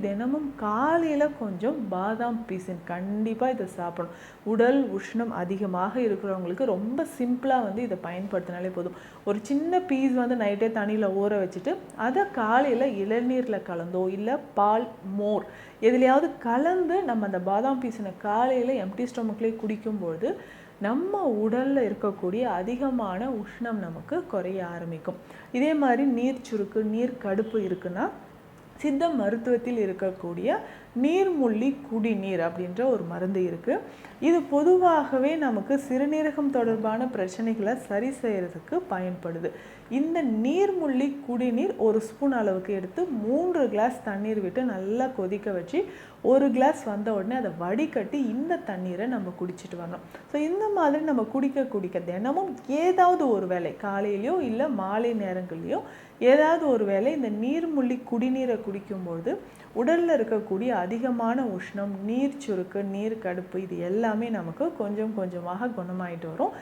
தினமும் காலையில் கொஞ்சம் பாதாம் பீசன் கண்டிப்பாக இதை சாப்பிடணும். உடல் உஷ்ணம் அதிகமாக இருக்கிறவங்களுக்கு ரொம்ப சிம்பிளாக வந்து இதை பயன்படுத்தினாலே போதும். ஒரு சின்ன பீஸ் வந்து நைட்டே தண்ணியில் ஊற வச்சுட்டு அதை காலையில் இளநீரில் கலந்தோ இல்லை பால் மோர் எதுலையாவது கலந்து நம்ம அந்த பாதாம் பீசனை காலையில் எம்டி ஸ்டொமக்லேயே குடிக்கும்போது நம்ம உடலில் இருக்கக்கூடிய அதிகமான உஷ்ணம் நமக்கு குறைய ஆரம்பிக்கும். இதே மாதிரி நீர் சுருக்கு நீர் கடுப்பு இருக்குன்னா சித்த மருத்துவத்தில் இருக்கக்கூடிய நீர்முள்ளி குடிநீர் அப்படின்ற ஒரு மருந்து இருக்குது இது பொதுவாகவே நமக்கு சிறுநீரகம் தொடர்பான பிரச்சனைகளை சரி செய்கிறதுக்கு பயன்படுது. இந்த நீர்முள்ளி குடிநீர் ஒரு ஸ்பூன் அளவுக்கு எடுத்து மூன்று கிளாஸ் தண்ணீர் விட்டு நல்லா கொதிக்க வச்சு ஒரு கிளாஸ் வந்த உடனே அதை வடிகட்டி இந்த தண்ணீரை நம்ம குடிச்சிட்டு வரணும். ஸோ இந்த மாதிரி நம்ம குடிக்க குடிக்க தினமும் ஏதாவது ஒரு வேலை காலையிலையோ இல்லை மாலை நேரங்கள்லையோ ஏதாவது ஒரு வேலை இந்த நீர்முள்ளி குடிநீரை குடிக்கும்போது உடலில் இருக்கக்கூடிய அதிகமான உஷ்ணம் நீர் சுருக்கு நீர் கடுப்பு இது எல்லாமே நமக்கு கொஞ்சம் கொஞ்சமாக குணமாயிட்டு வரும்.